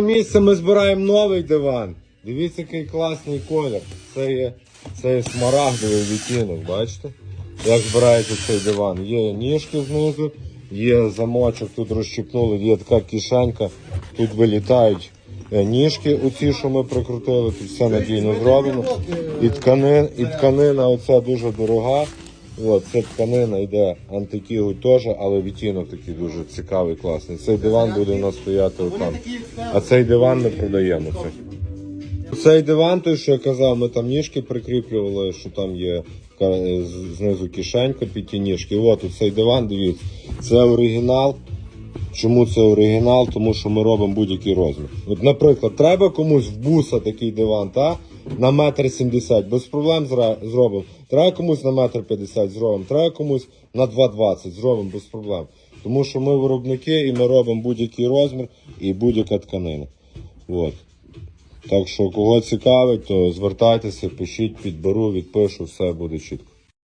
місце ми збираємо новий диван. Дивіться, який класний колір. Це є, це є смарагдовий відтінок, бачите? Як збирається цей диван? Є ніжки знизу, є замочок, тут розщипнули, є така кишенька, тут вилітають е, ніжки, оці, що ми прикрутили, тут все надійно зроблено. І, ткани, і тканина оця дуже дорога. От, це тканина йде антикігу теж, але відтінок такий дуже цікавий, класний. Цей диван буде у нас стояти отам. А цей диван ми продаємо. Цей. Цей диван, той, що я казав, ми там ніжки прикріплювали, що там є знизу кишенька під ті ніжки. От цей диван, дивіться, це оригінал. Чому це оригінал? Тому що ми робимо будь-який розмір. От, наприклад, треба комусь в буса такий диван, та? На метр сімдесят, без проблем зробимо. Треба комусь на метр п'ятдесят зробимо, треба комусь на 2,20 зробимо без проблем. Тому що ми виробники і ми робимо будь-який розмір і будь-яка тканина. От. Так що, кого цікавить, то звертайтеся, пишіть, підберу, відпишу, все буде чітко.